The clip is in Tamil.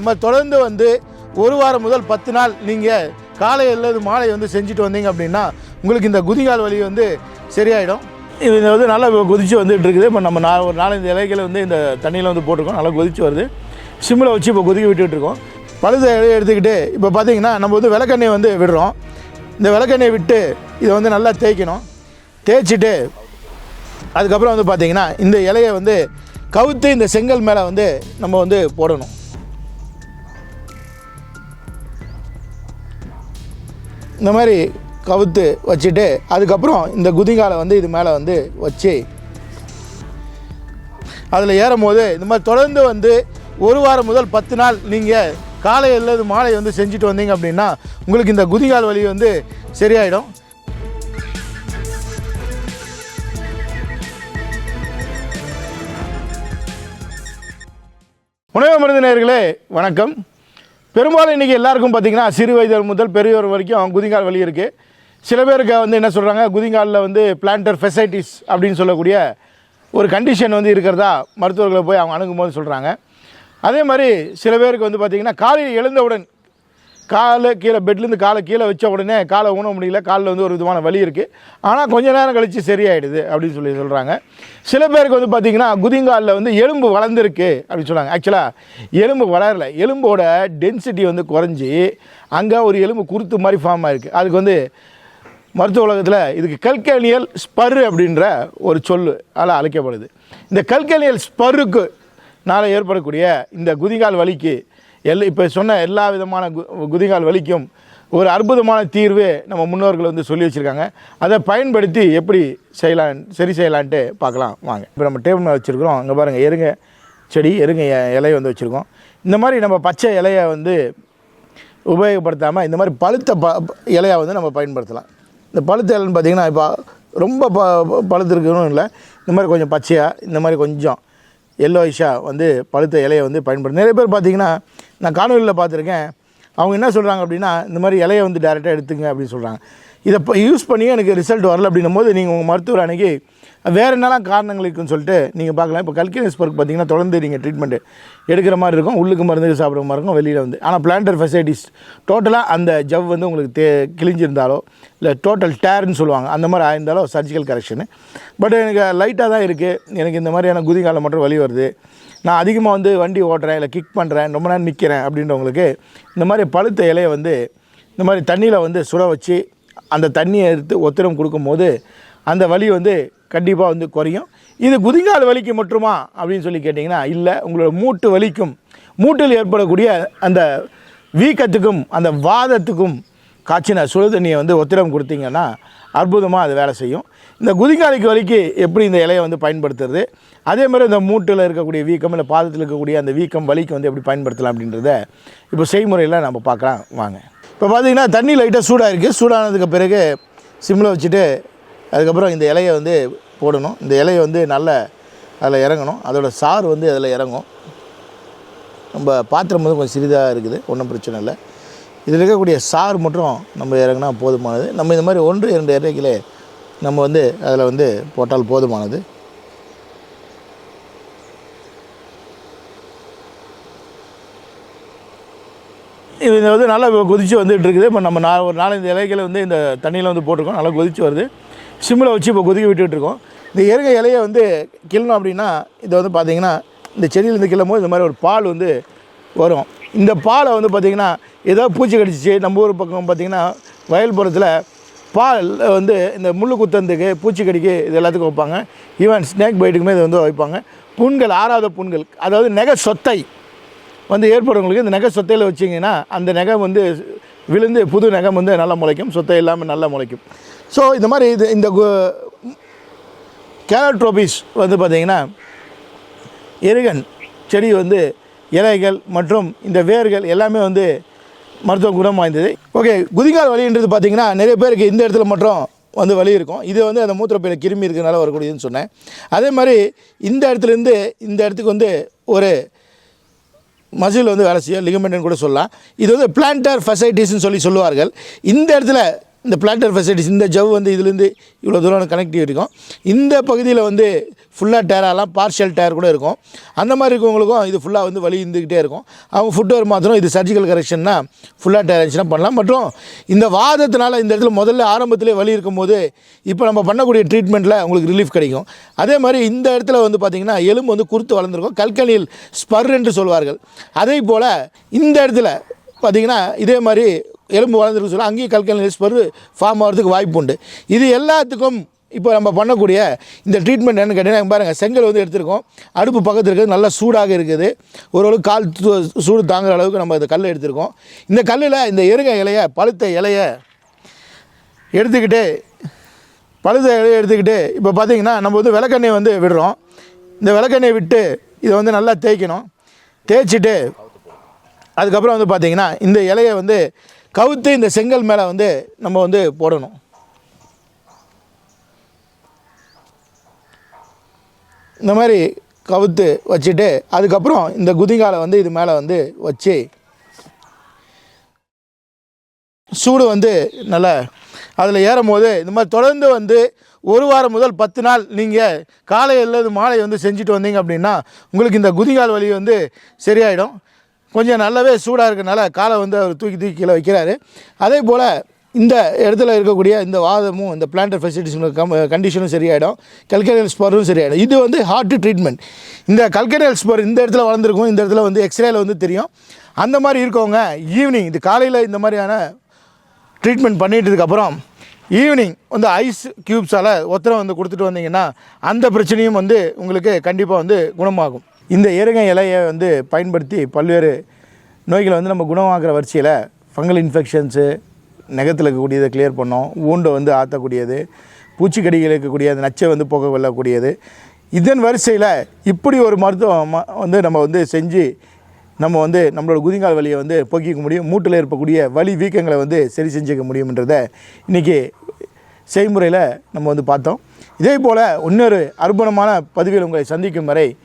இந்த மாதிரி தொடர்ந்து வந்து ஒரு வாரம் முதல் பத்து நாள் நீங்கள் காலை அல்லது மாலை வந்து செஞ்சுட்டு வந்தீங்க அப்படின்னா உங்களுக்கு இந்த குதிகால் வலி வந்து சரியாயிடும். இது வந்து நல்லா கொதிச்சு வந்துட்டு இருக்குது. இப்போ நம்ம நா ஒரு நாலஞ்சு இலைகளை வந்து இந்த தண்ணியில் வந்து போட்டிருக்கோம். நல்லா கொதிச்சு வருது. சிம்மில் வச்சு இப்போ கொதிக்க விட்டுட்டு இருக்கோம். பழுத இலையை எடுத்துக்கிட்டு இப்போ பார்த்தீங்கன்னா நம்ம வந்து விளக்கெண்ணெய் வந்து விடுறோம். இந்த விளக்கெண்ணெய் விட்டு இதை வந்து நல்லா தேய்க்கணும். தேய்ச்சிட்டு அதுக்கப்புறம் வந்து பார்த்தீங்கன்னா இந்த இலையை வந்து கவுத்து இந்த செங்கல் மேலே வந்து நம்ம வந்து போடணும். இந்த மாதிரி கவுத்து வச்சுட்டு அதுக்கப்புறம் இந்த குதிங்காலை வந்து இது மேலே வந்து வச்சு அதில் ஏறும் போது இந்த மாதிரி தொடர்ந்து வந்து ஒரு வாரம் முதல் பத்து நாள் நீங்கள் காலை அல்லது மாலை வந்து செஞ்சுட்டு வந்தீங்க அப்படின்னா உங்களுக்கு இந்த குதிகால் வலி வந்து சரியாயிடும். உணவு மருந்து நேர்களே வணக்கம். பெரும்பாலும் இன்றைக்கி எல்லாருக்கும் பார்த்தீங்கன்னா சிறு வயது முதல் பெரியவர் வரைக்கும் குதிங்கால் வலி இருக்குது சில பேருக்கு வந்து என்ன சொல்கிறாங்க குதிங்காலில் வந்து பிளான்டர் ஃபெசைட்டிஸ் அப்படின்னு சொல்லக்கூடிய ஒரு கண்டிஷன் வந்து இருக்கிறதா மருத்துவர்களை போய் அவங்க அணுகும்போது சொல்கிறாங்க அதே மாதிரி சில பேருக்கு வந்து பார்த்திங்கன்னா காலையில் எழுந்தவுடன் காலை கீழே பெட்லேருந்து காலை கீழே வச்ச உடனே காலை ஊன முடியல காலில் வந்து ஒரு விதமான வலி இருக்குது ஆனால் கொஞ்ச நேரம் கழித்து சரியாயிடுது அப்படின்னு சொல்லி சொல்கிறாங்க சில பேருக்கு வந்து பார்த்திங்கன்னா குதிங்காலில் வந்து எலும்பு வளர்ந்துருக்கு அப்படின்னு சொல்கிறாங்க ஆக்சுவலாக எலும்பு வளரல. எலும்போட டென்சிட்டி வந்து குறைஞ்சி அங்கே ஒரு எலும்பு குருத்து மாதிரி ஃபார்ம் ஆகிருக்கு அதுக்கு வந்து மருத்துவ உலகத்தில் இதுக்கு கல்கேனியல் ஸ்பரு அப்படின்ற ஒரு சொல்லு அதில் அழைக்கப்படுது. இந்த கல்கேனியல் ஸ்பருக்கு நாள ஏற்படக்கூடிய இந்த குதிகால் வலிக்கு எல் இப்போ சொன்ன எல்லா விதமான கு குதிகால் வலிக்கும் ஒரு அற்புதமான தீர்வு நம்ம முன்னோர்கள் வந்து சொல்லி வச்சுருக்காங்க. அதை பயன்படுத்தி எப்படி செய்யலாம் சரி செய்யலான்ட்டு பார்க்கலாம் வாங்க. இப்போ நம்ம டேபிள் மேலே வச்சுருக்கிறோம். அங்கே பாருங்கள் எருங்க செடி எருங்க இலையை வந்து வச்சுருக்கோம். இந்த மாதிரி நம்ம பச்சை இலையை வந்து உபயோகப்படுத்தாமல் இந்த மாதிரி பழுத்த ப இலையை வந்து நம்ம பயன்படுத்தலாம். இந்த பழுத்த இலைன்னு பார்த்தீங்கன்னா இப்போ ரொம்ப ப ப- பழுத்து இருக்கணும் இல்லை. இந்த மாதிரி கொஞ்சம் பச்சையாக இந்த மாதிரி கொஞ்சம் எல்லோயிஷாக வந்து பழுத்த இலையை வந்து பயன்படுத்த நிறைய பேர் பார்த்தீங்கன்னா நான் காணொலியில் பார்த்துருக்கேன். அவங்க என்ன சொல்கிறாங்க அப்படின்னா இந்த மாதிரி இலையை வந்து டேரெக்டாக எடுத்துங்க அப்படின்னு சொல்கிறாங்க இதை இப்போ யூஸ் பண்ணி எனக்கு ரிசல்ட் வரல அப்படின்னும் போது நீங்கள் உங்கள் மருத்துவர் அன்னைக்கு வேறு என்னெல்லாம் காரணங்கள் இருக்குன்னு சொல்லிட்டு நீங்கள் பார்க்கலாம். இப்போ கல்கினஸ் பருக்கு பார்த்தீங்கன்னா தொடர்ந்து நீங்கள் ட்ரீட்மெண்ட் எடுக்கிற மாதிரி இருக்கும். உள்ளுக்கு மருந்து சாப்பிட்ற மாதிரி இருக்கும். வெளியில் வந்து. ஆனால் பிளான்டர் ஃபெசிலிட்டிஸ் டோட்டலாக அந்த ஜவ் வந்து உங்களுக்கு தே கிழிஞ்சிருந்தாலோ இல்லை டோட்டல் டேர்னு சொல்லுவாங்க. அந்த மாதிரி ஆயிருந்தாலோ சர்ஜிக்கல் கரெக்ஷனு பட் எனக்கு லைட்டாக தான் இருக்குது எனக்கு இந்த மாதிரியான குதிகாலம் மட்டும் வலி வருது. நான் அதிகமாக வந்து வண்டி ஓட்டுறேன் இல்லை கிக் பண்ணுறேன் ரொம்ப நேரம் நிற்கிறேன் அப்படின்றவங்களுக்கு இந்த மாதிரி பழுத்த இலையை வந்து இந்த மாதிரி தண்ணியில் வந்து சுட வச்சு அந்த தண்ணியை எடுத்து ஒத்திரம் கொடுக்கும்போது அந்த வலி வந்து கண்டிப்பாக வந்து குறையும். இது குதிங்கால் வலிக்கு மட்டுமா அப்படின்னு சொல்லி கேட்டிங்கன்னா இல்லை உங்களோட மூட்டு வலிக்கும். மூட்டில் ஏற்படக்கூடிய அந்த வீக்கத்துக்கும் அந்த வாதத்துக்கும் காய்ச்சின சுடு தண்ணியை வந்து ஒத்திரம் கொடுத்தீங்கன்னா அற்புதமாக அது வேலை செய்யும். இந்த குதிங்காலைக்கு வலிக்கு எப்படி இந்த இலையை வந்து பயன்படுத்துறது? அதே மாதிரி இந்த மூட்டில் இருக்கக்கூடிய வீக்கம் இல்லை பாதத்தில் இருக்கக்கூடிய அந்த வீக்கம் வலிக்கு வந்து எப்படி பயன்படுத்தலாம் அப்படின்றத இப்போ செய்முறையில் நம்ம பார்க்கலாம். வாங்க. இப்போ பார்த்தீங்கன்னா தண்ணி லைட்டாக சூடாக இருக்குது சூடானதுக்கு பிறகு சிம்மில் வச்சுட்டு அதுக்கப்புறம் இந்த இலையை வந்து போடணும். இந்த இலையை வந்து நல்ல அதில் இறங்கணும். அதோட சாறு வந்து அதில் இறங்கும். நம்ம பாத்திரம் வந்து கொஞ்சம் சிறிதாக இருக்குது. ஒன்றும் பிரச்சனை இல்லை. இதில் இருக்கக்கூடிய சாறு மட்டும் நம்ம இறங்கினா போதுமானது. நம்ம இந்த மாதிரி ஒன்று இரண்டு இறைகளே நம்ம வந்து அதில் வந்து போட்டால் போதுமானது. இது வந்து நல்லா கொதிச்சு வந்துட்டு இருக்குது. இப்போ நம்ம நா ஒரு நாலஞ்சு இலைகளை வந்து இந்த தண்ணியில் வந்து போட்டிருக்கோம். நல்லா கொதிச்சு வருது. சிம்மில் வச்சு இப்போ கொதிக்க விட்டுட்ருக்கோம் இந்த இறங்க இலையை வந்து கிள்ளணும் அப்படின்னா இதை வந்து பார்த்தீங்கன்னா இந்த செடியிலேருந்து கிள்ளும் போது இந்த மாதிரி ஒரு பால் வந்து வரும். இந்த பாலை வந்து பார்த்திங்கன்னா ஏதோ பூச்சி கடிச்சிச்சு. நம்ம ஊர் பக்கம் பார்த்திங்கன்னா வயல்புறத்தில் பால் வந்து இந்த முள்ளு குத்தந்துக்கு பூச்சிக்கடிக்கு இது எல்லாத்துக்கும் வைப்பாங்க. ஈவன் ஸ்னேக் பைட்டுக்குமே இது வந்து வைப்பாங்க. புண்கள் ஆறாத புண்கள் அதாவது நெக சொத்தை. வந்து ஏற்படுறவங்களுக்கு இந்த நகை சொத்தையில் வச்சிங்கன்னா அந்த நகம் வந்து விழுந்து புது நகம் வந்து நல்லா முளைக்கும். சொத்தை இல்லாமல் நல்லா முளைக்கும். ஸோ இந்த மாதிரி இது இந்த கேலட்ரோபிஸ் வந்து பார்த்திங்கன்னா எருகன் செடி வந்து இலைகள் மற்றும் இந்த வேர்கள் எல்லாமே வந்து மருத்துவ குணம் வாய்ந்தது. ஓகே குதிகால் வலின்றது பார்த்திங்கன்னா நிறைய பேருக்கு இந்த இடத்துல மட்டும் வந்து வலி இருக்கும். இது வந்து அந்த மூத்திரப்பையில் கிருமி இருக்கிறனால வரக்கூடியதுன்னு சொன்னேன். அதே மாதிரி இந்த இடத்துலேருந்து இந்த இடத்துக்கு வந்து ஒரு மசில் வந்து வேலை செய்யும் லிகமெண்ட்னு கூட சொல்லலாம். இது வந்து பிளான்டர் ஃபெசைட்டிஸ்ன்னு சொல்லி சொல்லுவார்கள். இந்த இடத்துல இந்த பிளாட்டர் ஃபெசிலிட்டிஸ் இந்த ஜவ் வந்து இதுலேருந்து இவ்வளோ தூரம் கனெக்டிவ் இருக்கும் இந்த பகுதியில் வந்து ஃபுல்லாக டயரெல்லாம் பார்ஷியல் டயர் கூட இருக்கும். அந்த மாதிரி இருக்கவங்களுக்கும் இது ஃபுல்லாக வந்து வலி இருந்துக்கிட்டே இருக்கும். அவங்க ஃபுட்வேர் மாத்திரம் இது சர்ஜிக்கல் கரெக்ஷன்னா ஃபுல்லாக டயர் இருந்துச்சுன்னா பண்ணலாம். மற்றும் இந்த வாதத்தினால இந்த இடத்துல முதல்ல ஆரம்பத்திலே வலி இருக்கும்போது இப்போ நம்ம பண்ணக்கூடிய ட்ரீட்மெண்ட்டில் உங்களுக்கு ரிலீஃப் கிடைக்கும். அதே மாதிரி இந்த இடத்துல வந்து பார்த்திங்கன்னா எலும்பு வந்து குறுத்து வளர்ந்துருக்கும். கல்கனியில் ஸ்பர் என்று சொல்வார்கள். அதே போல் இந்த இடத்துல பார்த்திங்கன்னா இதே மாதிரி எலும்பு வளர்ந்துருக்கு சொல்லி அங்கேயும் கல்கல் ஸ்பர் ஃபார்ம் ஆகிறதுக்கு வாய்ப்பு உண்டு. இது எல்லாத்துக்கும் இப்போ நம்ம பண்ணக்கூடிய இந்த ட்ரீட்மெண்ட் என்னன்னு கேட்டீங்கன்னா பாருங்கள் செங்கல் வந்து எடுத்திருக்கோம். அடுப்பு பக்கத்தில் இருக்கிறது நல்லா சூடாக இருக்குது. ஓரளவுக்கு கால் சூடு தாங்குற அளவுக்கு நம்ம இந்த கல் எடுத்திருக்கோம். இந்த கல்லில் இந்த எருங்க இலையை பழுத்த இலையை எடுத்துக்கிட்டு பழுத்த இலையை எடுத்துக்கிட்டு இப்போ பார்த்தீங்கன்னா நம்ம வந்து விளக்கெண்ணெய் வந்து விடுறோம். இந்த விளக்கெண்ணெய் விட்டு இதை வந்து நல்லா தேய்க்கணும். தேய்ச்சிட்டு அதுக்கப்புறம் வந்து பார்த்திங்கன்னா இந்த இலையை வந்து கவுத்து இந்த செங்கல் மேலே வந்து நம்ம வந்து போடணும். இந்த மாதிரி கவுத்து வச்சுட்டு அதுக்கப்புறம் இந்த குதிங்காலை வந்து இது மேலே வந்து வச்சு சூடு வந்து நல்லா அதில் ஏறும் போது இந்த மாதிரி தொடர்ந்து வந்து ஒரு வாரம் முதல் பத்து நாள் நீங்கள் காலை அல்லது மாலை வந்து செஞ்சுட்டு வந்தீங்க அப்படின்னா உங்களுக்கு இந்த குதிங்கால் வலி வந்து சரியாயிடும். கொஞ்சம் நல்லாவே சூடாக இருக்கிறனால காலை வந்து அவர் தூக்கி தூக்கி கீழே வைக்கிறாரு. அதே போல் இந்த இடத்துல இருக்கக்கூடிய இந்த வாதமும் இந்த பிளான்டர் ஃபெசிலிட்டிஸ் கம் கண்டிஷனும் சரியாயிடும். கல்கரியல் ஸ்பரும் சரியாயிடும். இது வந்து ஹார்ட் ட்ரீட்மெண்ட் இந்த கல்கரியல் ஸ்பர் இந்த இடத்துல வளர்ந்துருக்கும் இந்த இடத்துல வந்து எக்ஸ்ரேல வந்து தெரியும். அந்த மாதிரி இருக்கவங்க ஈவினிங் இது காலையில் இந்த மாதிரியான ட்ரீட்மெண்ட் பண்ணிட்டதுக்கப்புறம் ஈவினிங் வந்து ஐஸ் க்யூப்ஸால் ஒத்தனை வந்து கொடுத்துட்டு வந்தீங்கன்னா அந்த பிரச்சனையும் வந்து உங்களுக்கு கண்டிப்பாக வந்து குணமாகும். இந்த எருங்கை இலையை வந்து பயன்படுத்தி பல்வேறு நோய்களை வந்து நம்ம குணமாக்குற வரிசையில் ஃபங்கல் இன்ஃபெக்ஷன்ஸு நகத்தில் இருக்கக்கூடியதை கிளியர் பண்ணோம். ஊண்டை வந்து ஆற்றக்கூடியது பூச்சிக்கடிகள் இருக்கக்கூடிய அந்த நச்சை வந்து போக கொள்ளக்கூடியது. இதன் வரிசையில் இப்படி ஒரு மருத்துவம் ம- வந்து நம்ம வந்து செஞ்சு நம்ம வந்து நம்மளோட குதிங்கால் வலியை வந்து போக்கிக்க முடியும். மூட்டில் இருக்கக்கூடிய வலி வீக்கங்களை வந்து சரி செஞ்சுக்க முடியும்ன்றத இன்றைக்கி செய்முறையில் நம்ம வந்து பார்த்தோம். இதே போல் இன்னொரு அற்புதமான பதிவில் உங்களை சந்திக்கும் வரை